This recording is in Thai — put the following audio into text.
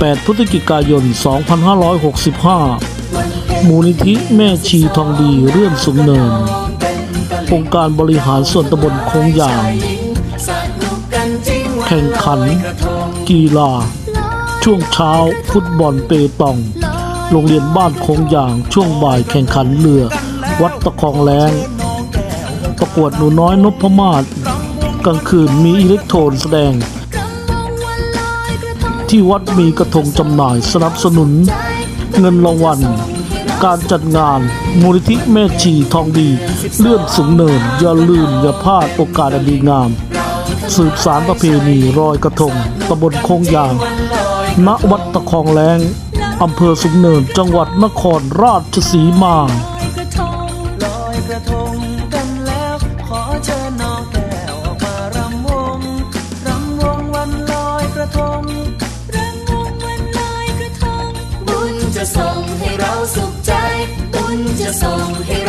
18 พฤศจิกายน 2565 มูลนิธิแม่ชีทองดีเรื่อนสูงเนิน องค์การบริหารส่วนตำบลโคงยาง แข่งขัน กีฬา ช่วงเช้า ฟุตบอลเปตอง โรงเรียนบ้านโคงยางช่วงบ่ายแข่งขันเรือ วัดตะคองแรงประกวดหนูน้อยนพมาศกลางคืนมีอิเล็กโทรนแสดง ที่วัดมีกระทงจำหน่ายสนับสนุน เงินรางวัลการจัดงานมูลนิธิแม่ชีทองดี เลื่อนสูงเนิน อย่าลืมอย่าพลาดโอกาสอันดีงาม สืบสารประเพณีรอยกระทงตำบลโคงยาง ณ วัดตะคองแรงอำเภอสุงเนิน จังหวัดนครราชสีมา อย